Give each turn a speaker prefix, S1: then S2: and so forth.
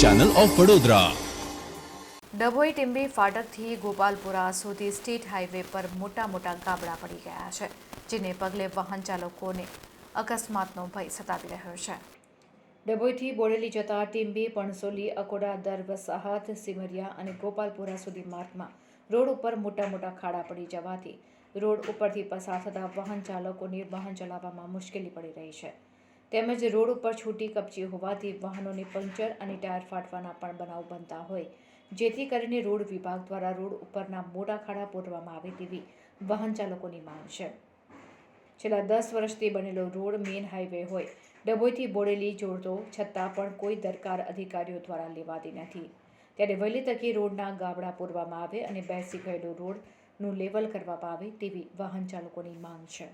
S1: Channel of Vadodara
S2: Dabhoi Timbi ફાટકથી ગોપાલપુરા સુધી state highway પર મોટા મોટા ગાબડા પડી ગયા છે જેને પગલે વાહન ચાલકોને અકસ્માતનો ભય સતાવી રહ્યો છે. ડભોઈથી બોડેલી જતા ટીંબી પણસોલી અકોડા દર વસાહત સિમરિયા અને ગોપાલપુરા સુધી માર્ગમાં રોડ ઉપર મોટા મોટા ખાડા પડી જવાથી રોડ ઉપરથી પસાર થતા વાહન ચાલકોને વાહન ચલાવવામાં મુશ્કેલી પડી રહી છે. તેમજ રોડ ઉપર છૂટી કપચી હોવાથી વાહનોને પંક્ચર અને ટાયર ફાટવાના પણ બનાવ બનતા હોય. જેથી કરીને રોડ વિભાગ દ્વારા રોડ ઉપરના મોટા ખાડા પૂરવામાં આવે તેવી વાહન ચાલકોની માંગ છે. છેલ્લા દસ વર્ષથી બનેલો રોડ મેઇન હાઈવે હોય. ડભોઈથી બોડેલી જોડતો છતાં પણ કોઈ દરકાર અધિકારીઓ દ્વારા લેવાતી નથી. ત્યારે વહેલી તકે રોડના ગાબડા પૂરવામાં આવે અને બેસી ગયેલો રોડનું લેવલ કરવામાં આવે તેવી વાહન ચાલકોની માંગ છે.